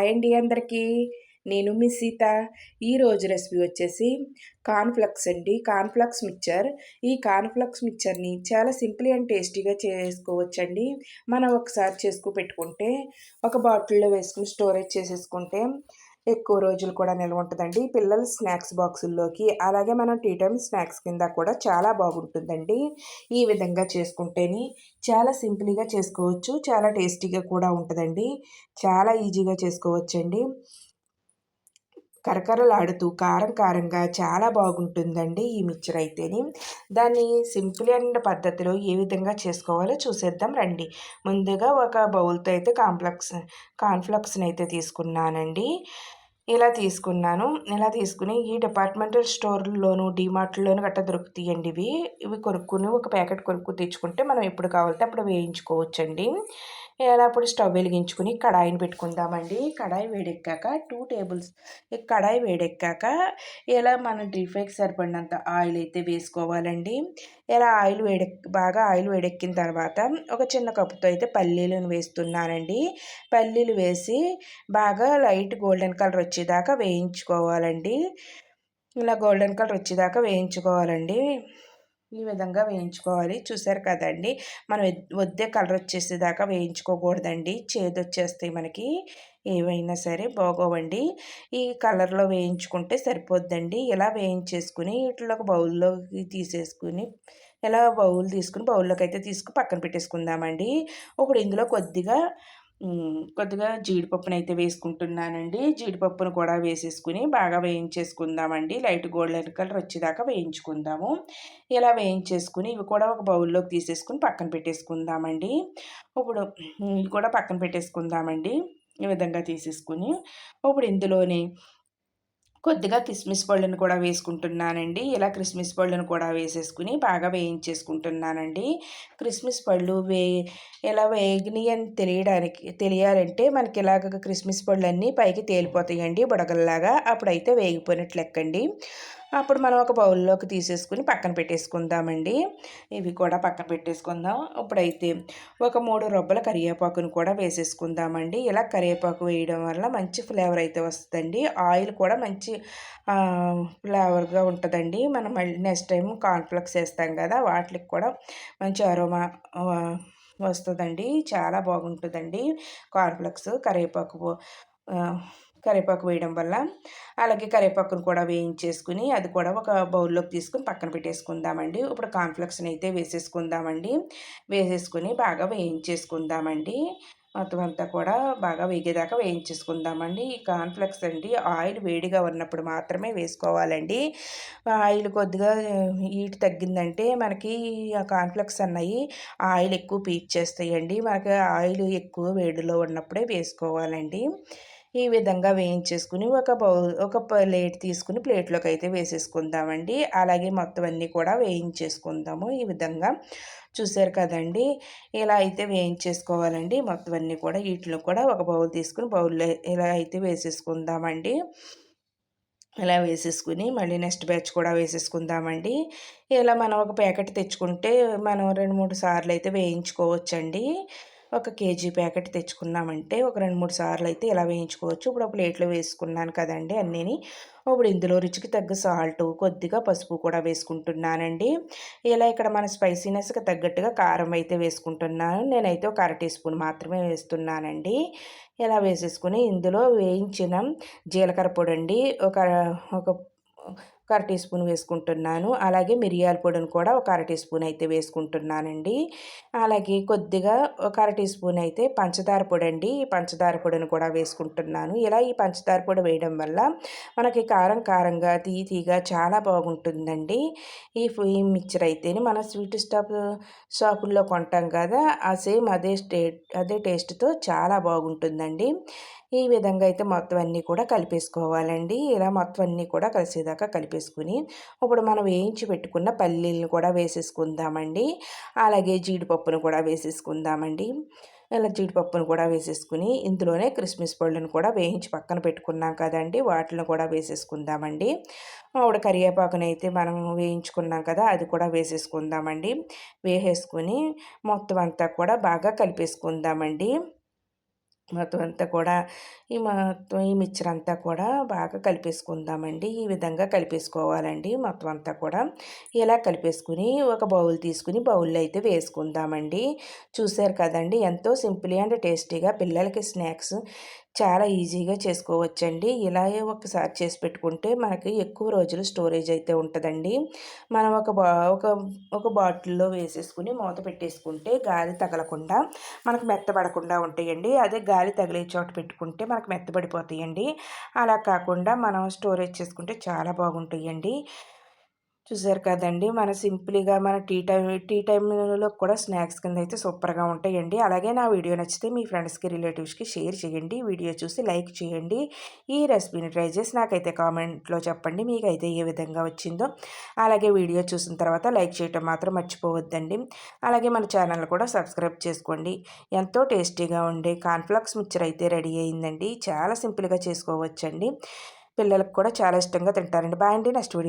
Hi అండి అందరికీ. నేను మీ సీత. ఈరోజు రెసిపీ వచ్చేసి కార్న్ఫ్లక్స్ అండి. Cornflakes mixture. ఈ కార్న్ఫ్లక్స్ మిక్చర్ని చాలా సింపుల్ అండ్ టేస్టీగా చేసుకోవచ్చండి. మనం ఒకసారి చేసుకు పెట్టుకుంటే ఒక బాటిల్లో వేసుకుని స్టోరేజ్ చేసేసుకుంటే ఎక్కువ రోజులు కూడా నిల్వ ఉంటుందండి. పిల్లల స్నాక్స్ బాక్సుల్లోకి అలాగే మనం టీ టైమ్ స్నాక్స్ కింద కూడా చాలా బాగుంటుందండి. ఈ విధంగా చేసుకుంటేనే చాలా సింపుల్గా చేసుకోవచ్చు. చాలా టేస్టీగా కూడా ఉంటుందండి. చాలా ఈజీగా చేసుకోవచ్చండి. కరకరలాడుతూ కారం కారంగా చాలా బాగుంటుందండి ఈ మిక్చర్ అయితేని. దాన్ని సింపుల్ అండ్ పద్ధతిలో ఏ విధంగా చేసుకోవాలో చూసేద్దాం రండి. ముందుగా ఒక బౌల్తో అయితే కాంప్లెక్స్ కాన్ఫ్లెక్స్ని అయితే తీసుకున్నానండి. ఇలా తీసుకున్నాను. ఇలా తీసుకుని ఈ డిపార్ట్మెంటల్ స్టోర్లోను డిమార్ట్లోను గట్టా దొరుకుతాయండి ఇవి. ఇవి కొనుక్కుని ఒక ప్యాకెట్ కొనుక్కు తెచ్చుకుంటే మనం ఎప్పుడు కావాలంటే అప్పుడు వేయించుకోవచ్చండి. ఇలా అప్పుడు స్టవ్ వెలిగించుకుని కడాయిని పెట్టుకుందామండి. కడాయి వేడెక్కాక టూ టేబుల్స్ కడాయి వేడెక్కాక ఇలా మన డీప్ ఫ్రైకి సరిపడినంత ఆయిల్ అయితే వేసుకోవాలండి. ఇలా ఆయిల్ వేడెక్ బాగా ఆయిల్ వేడెక్కిన తర్వాత ఒక చిన్న కప్పుతో అయితే పల్లీలను వేస్తున్నానండి. పల్లీలు వేసి బాగా లైట్ గోల్డెన్ కలర్ వచ్చేదాకా వేయించుకోవాలండి. ఇలా గోల్డెన్ కలర్ వచ్చేదాకా వేయించుకోవాలండి. ఈ విధంగా వేయించుకోవాలి. చూసారు కదండి? మనం వద్దే కలర్ వచ్చేసేదాకా వేయించుకోకూడదండి. చేదు వచ్చేస్తాయి మనకి. ఏవైనా సరే బాగోవండి. ఈ కలర్లో వేయించుకుంటే సరిపోద్దండి. ఇలా వేయించేసుకుని ఇట్లా ఒక బౌల్లోకి తీసేసుకుని ఇలా బౌల్ తీసుకుని బౌల్లోకి అయితే తీసుకుని పక్కన పెట్టేసుకుందామండి. ఇప్పుడు ఇందులో కొద్దిగా కొద్దిగా జీడిపప్పును అయితే వేసుకుంటున్నానండి. జీడిపప్పును కూడా వేసేసుకుని బాగా వేయించేసుకుందామండి. లైట్ గోల్డెన్ కలర్ వచ్చేదాకా వేయించుకుందాము. ఇలా వేయించేసుకుని ఇవి కూడా ఒక బౌల్లోకి తీసేసుకుని పక్కన పెట్టేసుకుందామండి. ఇప్పుడు ఇవి కూడా పక్కన పెట్టేసుకుందామండి. ఈ విధంగా తీసేసుకుని ఇప్పుడు ఇందులోని కొద్దిగా కిస్మిస్ పళ్ళను కూడా వేసుకుంటున్నానండి. ఇలా క్రిస్మస్ పళ్ళను కూడా వేసేసుకుని బాగా వేయించేసుకుంటున్నానండి. క్రిస్మస్ పళ్ళు వే ఎలా వేగినాయి అని తెలియడానికి తెలియాలంటే మనకి ఇలాగ క్రిస్మస్ పళ్ళు అన్నీ పైకి తేలిపోతాయండి బుడగల్లాగా. అప్పుడైతే వేగిపోయినట్లు ఎక్కండి అప్పుడు మనం ఒక బౌల్లోకి తీసేసుకుని పక్కన పెట్టేసుకుందామండి. ఇవి కూడా పక్కన పెట్టేసుకుందాం. ఇప్పుడైతే ఒక మూడు రొబ్బల కరివేపాకును కూడా వేసేసుకుందామండి. ఇలా కరివేపాకు వేయడం వల్ల మంచి ఫ్లేవర్ అయితే వస్తుందండి. ఆయిల్ కూడా మంచి ఫ్లేవర్గా ఉంటుందండి. మనం మళ్ళీ నెక్స్ట్ టైం కార్న్ఫ్లెక్స్ వేస్తాం కదా వాటికి కూడా మంచి అరోమా వస్తుందండి. చాలా బాగుంటుందండి కార్న్ఫ్లెక్స్ కరివేపాకు కరివేపాకు వేయడం వల్ల అలాగే కరివేపాకును కూడా వేయించేసుకుని అది కూడా ఒక బౌల్లోకి తీసుకుని పక్కన పెట్టేసుకుందామండి. ఇప్పుడు కాన్ఫ్లెక్స్ని అయితే వేసేసుకుందామండి. వేసేసుకుని బాగా వేయించేసుకుందామండి. మొత్తం అంతా కూడా బాగా వేగేదాకా వేయించేసుకుందామండి. ఈ కాన్ఫ్లెక్స్ అండి ఆయిల్ వేడిగా ఉన్నప్పుడు మాత్రమే వేసుకోవాలండి. ఆయిల్ కొద్దిగా హీట్ తగ్గిందంటే మనకి ఆ కాన్ఫ్లెక్స్ అన్నవి ఆయిల్ ఎక్కువ పీచేస్తాయండి మనకి ఆయిల్ ఎక్కువ వేడిలో ఉన్నప్పుడే వేసుకోవాలండి. ఈ విధంగా వేయించేసుకుని ఒక బౌల్ ఒక ప్లేట్ తీసుకుని ప్లేట్లోకి అయితే వేసేసుకుందామండి. అలాగే మొత్తం అన్నీ కూడా వేయించేసుకుందాము. ఈ విధంగా చూసారు కదండి. ఇలా అయితే వేయించేసుకోవాలండి. మొత్తం అన్నీ కూడా వీటిలో కూడా ఒక బౌల్ తీసుకుని బౌల్లో ఇలా అయితే వేసేసుకుందామండి. ఇలా వేసేసుకుని మళ్ళీ నెక్స్ట్ బ్యాచ్ కూడా వేసేసుకుందామండి. ఇలా మనం ఒక ప్యాకెట్ తెచ్చుకుంటే మనం రెండు మూడు సార్లు అయితే వేయించుకోవచ్చండి. ఒక కేజీ ప్యాకెట్ తెచ్చుకున్నామంటే ఒక రెండు మూడు సార్లు అయితే ఇలా వేయించుకోవచ్చు. ఇప్పుడు ఒక ప్లేట్లో వేసుకున్నాను కదండి అన్నీని. ఇప్పుడు ఇందులో రుచికి తగ్గ సాల్ట్ కొద్దిగా పసుపు కూడా వేసుకుంటున్నానండి. ఇలా ఇక్కడ మన స్పైసీనెస్కి తగ్గట్టుగా కారం అయితే వేసుకుంటున్నాను. నేనైతే ఒక అర టీ స్పూన్ మాత్రమే వేస్తున్నానండి. ఇలా వేసేసుకుని ఇందులో వేయించిన జీలకర్ర పొడి అండి ఒక ఒక ఒక అర టీ స్పూన్ వేసుకుంటున్నాను. అలాగే మిరియాల పొడిని కూడా ఒక అర టీ స్పూన్ అయితే వేసుకుంటున్నానండి. అలాగే కొద్దిగా ఒక అర టీ స్పూన్ అయితే పంచదార పొడి అండి ఈ పంచదార పొడిని కూడా వేసుకుంటున్నాను. ఇలా ఈ పంచదార పొడి వేయడం వల్ల మనకి కారం కారంగా తీ తీగా చాలా బాగుంటుందండి. ఈ మిక్చర్ అయితేనే మన స్వీట్ స్టాప్ షాపుల్లో కొంటాం కదా ఆ సేమ్ అదే స్టే అదే టేస్ట్తో చాలా బాగుంటుందండి. ఈ విధంగా అయితే మొత్తం అన్నీ కూడా కలిపేసుకోవాలండి. ఇలా మొత్తం అన్నీ కూడా కలిసేదాకా వేసేసుకుని ఇప్పుడు మనం వేయించి పెట్టుకున్న పల్లీలను కూడా వేసేసుకుందామండి. అలాగే జీడిపప్పును కూడా వేసేసుకుందామండి. ఇలా జీడిపప్పును కూడా వేసేసుకుని ఇందులోనే క్రిస్మస్ పళ్ళను కూడా వేయించి పక్కన పెట్టుకున్నాం కదండి వాటిని కూడా వేసేసుకుందామండి. ఆవిడ కరివేపాకుని అయితే మనం వేయించుకున్నాం కదా అది కూడా వేసేసుకుందామండి. వేసేసుకుని మొత్తం అంతా కూడా బాగా కలిపేసుకుందామండి. మొత్తం అంతా కూడా ఈ మొత్తం ఈ మిక్చర్ అంతా కూడా బాగా కలిపేసుకుందామండి. ఈ విధంగా కలిపేసుకోవాలండి మొత్తం అంతా కూడా. ఇలా కలిపేసుకుని ఒక బౌల్ తీసుకుని బౌల్లో అయితే వేసుకుందామండి. చూసారు కదండి ఎంతో సింపుల్ అండ్ టేస్టీగా పిల్లలకి స్నాక్స్ చాలా ఈజీగా చేసుకోవచ్చండి. ఇలాగే ఒకసారి చేసి పెట్టుకుంటే మనకి ఎక్కువ రోజులు స్టోరేజ్ అయితే ఉంటుందండి. మనం ఒక బా ఒక ఒక బాటిల్లో వేసేసుకుని మూత పెట్టేసుకుంటే గాలి తగలకుండా మనకు మెత్తబడకుండా ఉంటాయండి. అదే గాలి తగిలే చోట పెట్టుకుంటే మనకు మెత్తబడిపోతాయండి. అలా కాకుండా మనం స్టోరేజ్ చేసుకుంటే చాలా బాగుంటాయండి. చూసారు కదండి. మన సింపుల్గా మన టీ టైం టీ టైంలో కూడా స్నాక్స్ కింద అయితే సూపర్గా ఉంటాయండి. అలాగే నా వీడియో నచ్చితే మీ ఫ్రెండ్స్కి రిలేటివ్స్కి షేర్ చేయండి. వీడియో చూసి లైక్ చేయండి. ఈ రెసిపీని ట్రై చేసి నాకైతే కామెంట్లో చెప్పండి మీకైతే ఏ విధంగా వచ్చిందో. అలాగే వీడియో చూసిన తర్వాత లైక్ చేయటం మాత్రం మర్చిపోవద్దండి. అలాగే మన ఛానల్ కూడా సబ్స్క్రైబ్ చేసుకోండి. ఎంతో టేస్టీగా ఉండే కాన్ఫ్లక్స్ మిక్చర్ అయితే రెడీ అయిందండి. చాలా సింపుల్గా చేసుకోవచ్చండి. పిల్లలకు కూడా చాలా ఇష్టంగా తింటారండి. బాయ్ అండి. Next video